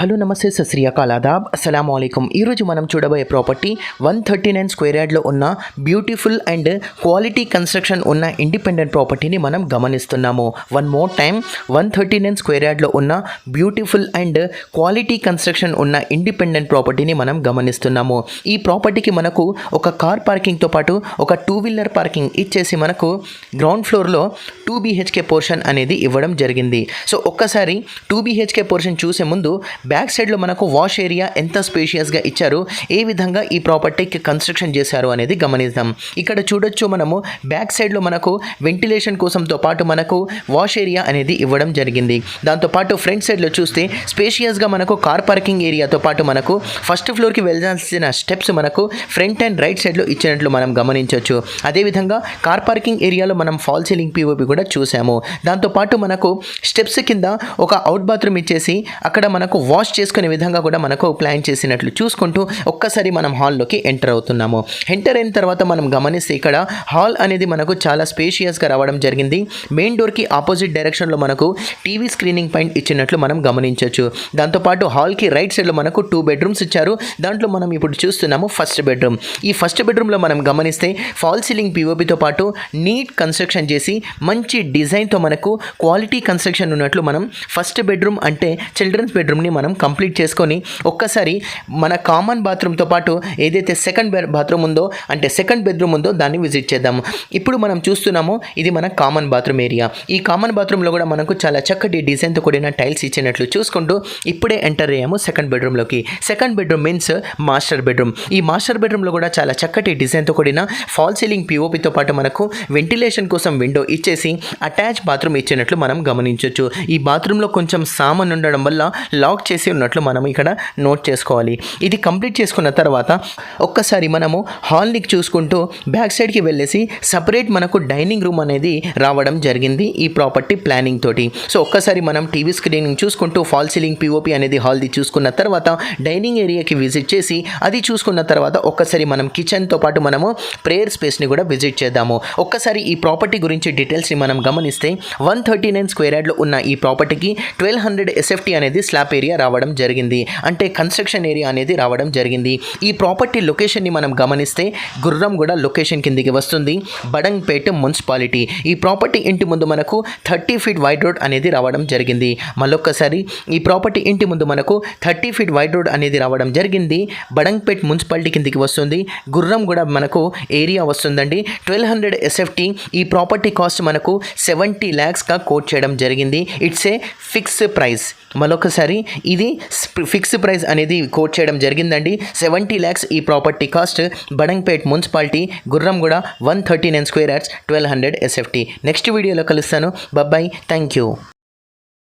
Hello నమస్తే సశ్రీయకాల్ ఆదాబ్ అస్సలం అయికం ఈరోజు మనం చూడబోయే property one thirty nine square యార్డ్లో ఉన్న బ్యూటిఫుల్ అండ్ క్వాలిటీ కన్స్ట్రక్షన్ ఉన్న ఇండిపెండెంట్ ప్రాపర్టీని మనం గమనిస్తున్నాము. One more time one thirty nine square యార్డ్లో ఉన్న బ్యూటిఫుల్ అండ్ క్వాలిటీ కన్స్ట్రక్షన్ ఉన్న ఇండిపెండెంట్ ప్రాపర్టీని మనం గమనిస్తున్నాము. ఈ ప్రాపర్టీకి మనకు ఒక కార్ పార్కింగ్తో పాటు ఒక టూ వీలర్ పార్కింగ్ ఇచ్చేసి మనకు గ్రౌండ్ ఫ్లోర్లో టూ బీహెచ్కే పోర్షన్ అనేది ఇవ్వడం జరిగింది. సో ఒక్కసారి టూ బీహెచ్కే పోర్షన్ చూసే ముందు బ్యాక్ సైడ్లో మనకు వాష్ ఏరియా ఎంత స్పేషియస్గా ఇచ్చారు ఏ విధంగా ఈ ప్రాపర్టీకి కన్స్ట్రక్షన్ చేశారు అనేది గమనిద్దాం. ఇక్కడ చూడొచ్చు మనము బ్యాక్ సైడ్లో మనకు వెంటిలేషన్ కోసంతో పాటు మనకు వాష్ ఏరియా అనేది ఇవ్వడం జరిగింది. దాంతోపాటు ఫ్రంట్ సైడ్లో చూస్తే స్పేషియస్గా మనకు కార్ పార్కింగ్ ఏరియాతో పాటు మనకు ఫస్ట్ ఫ్లోర్కి వెళ్ళాల్సిన స్టెప్స్ మనకు ఫ్రంట్ అండ్ రైట్ సైడ్లో ఇచ్చినట్లు మనం గమనించవచ్చు అదేవిధంగా కార్ పార్కింగ్ ఏరియాలో మనం ఫాల్ సీలింగ్ పిఓపి కూడా చూసాము దాంతోపాటు మనకు స్టెప్స్ కింద ఒక అవుట్ బాత్రూమ్ ఇచ్చేసి అక్కడ మనకు వాష్ వాష్ చేసుకునే విధంగా కూడా మనకు ప్లాన్ చేసినట్లు చూసుకుంటూ ఒక్కసారి మనం హాల్లోకి ఎంటర్ అవుతున్నాము. ఎంటర్ అయిన తర్వాత మనం గమనిస్తే ఇక్కడ హాల్ అనేది మనకు చాలా స్పేషియస్గా రావడం జరిగింది. మెయిన్ డోర్కి ఆపోజిట్ డైరెక్షన్లో మనకు టీవీ స్క్రీనింగ్ పాయింట్ ఇచ్చినట్లు మనం గమనించవచ్చు దాంతోపాటు హాల్కి రైట్ సైడ్లో మనకు టూ బెడ్రూమ్స్ ఇచ్చారు. దాంట్లో మనం ఇప్పుడు చూస్తున్నాము ఫస్ట్ బెడ్రూమ్ ఈ ఫస్ట్ బెడ్రూమ్లో మనం గమనిస్తే ఫాల్ సీలింగ్ పిఓపితో పాటు నీట్ కన్స్ట్రక్షన్ చేసి మంచి డిజైన్తో మనకు క్వాలిటీ కన్స్ట్రక్షన్ ఉన్నట్లు మనం ఫస్ట్ బెడ్రూమ్ అంటే చిల్డ్రన్స్ బెడ్రూమ్ని మనం కంప్లీట్ చేసుకొని ఒక్కసారి మన కామన్ బాత్రూమ్తో పాటు ఏదైతే సెకండ్ బాత్రూమ్ ఉందో అంటే సెకండ్ బెడ్రూమ్ ఉందో దాన్ని విజిట్ చేద్దాము ఇప్పుడు మనం చూస్తున్నాము ఇది మన కామన్ బాత్రూమ్ ఏరియా. ఈ కామన్ బాత్రూంలో కూడా మనకు చాలా చక్కటి డిజైన్తో కూడిన టైల్స్ ఇచ్చినట్లు చూసుకుంటూ ఇప్పుడే ఎంటర్ అయ్యాము సెకండ్ బెడ్రూమ్లోకి. Second bedroom means master bedroom. ఈ మాస్టర్ బెడ్రూమ్లో కూడా చాలా చక్కటి డిజైన్తో కూడిన ఫాల్ సీలింగ్ పిఓపితో పాటు మనకు వెంటిలేషన్ కోసం విండో ఇచ్చేసి అటాచ్ బాత్రూమ్ ఇచ్చినట్లు మనం గమనించవచ్చు ఈ బాత్రూంలో కొంచెం సామాన్ ఉండడం వల్ల లాక్ చేసి ఉన్నట్లు మనం ఇక్కడ నోట్ చేసుకోవాలి. ఇది కంప్లీట్ చేసుకున్న తర్వాత ఒక్కసారి మనము హాల్ని చూసుకుంటూ బ్యాక్ సైడ్కి వెళ్ళేసి సపరేట్ మనకు డైనింగ్ రూమ్ అనేది రావడం జరిగింది ఈ ప్రాపర్టీ ప్లానింగ్ తోటి. సో ఒక్కసారి మనం టీవీ స్క్రీనింగ్ చూసుకుంటూ ఫాల్ సీలింగ్ పిఓపి అనేది హాల్ది చూసుకున్న తర్వాత డైనింగ్ ఏరియాకి విజిట్ చేసి అది చూసుకున్న తర్వాత ఒక్కసారి మనం కిచెన్తో పాటు మనము ప్రేయర్ స్పేస్ని కూడా విజిట్ చేద్దాము. ఒక్కసారి ఈ ప్రాపర్టీ గురించి డీటెయిల్స్ని మనం గమనిస్తే వన్ థర్టీ నైన్ స్క్వేర్ యార్డ్లో ఉన్న ఈ ప్రాపర్టీకి ట్వెల్వ్ హండ్రెడ్ ఎస్ఎఫ్టీ అనేది స్లాబ్ ఏరియా రావడం జరిగింది. అంటే కన్స్ట్రక్షన్ ఏరియా అనేది రావడం జరిగింది. ఈ ప్రాపర్టీ లొకేషన్ని మనం గమనిస్తే గుర్రంగూడ లొకేషన్ కిందికి వస్తుంది. బడంగ్పేట మున్సిపాలిటీ. ఈ ప్రాపర్టీ ఇంటి ముందు మనకు థర్టీ ఫీట్ వైడ్ రోడ్ అనేది రావడం జరిగింది. మళ్ళొక్కసారి ఈ ప్రాపర్టీ ఇంటి ముందు మనకు థర్టీ ఫీట్ వైడ్ రోడ్ అనేది రావడం జరిగింది. బడంగ్పేట్ మున్సిపాలిటీ కిందికి వస్తుంది. గుర్రం కూడా మనకు ఏరియా వస్తుందండి. ట్వెల్వ్ హండ్రెడ్ ఎస్ఎఫ్టీ ఈ ప్రాపర్టీ కాస్ట్ మనకు సెవెంటీ ల్యాక్స్గా కోట్ చేయడం జరిగింది. ఇట్స్ ఏ ఫిక్స్ ప్రైస్ మరొకసారి ఇది ఫిక్స్ ప్రైస్ అనేది కోట్ చేయడం జరిగిందండి. సెవెంటీ ల్యాక్స్ ఈ property cost. Badangpet municipality Gurramguda one thirty nine square yards twelve hundred SFT. Next వీడియోలో కలుస్తాను. Bye bye. Thank you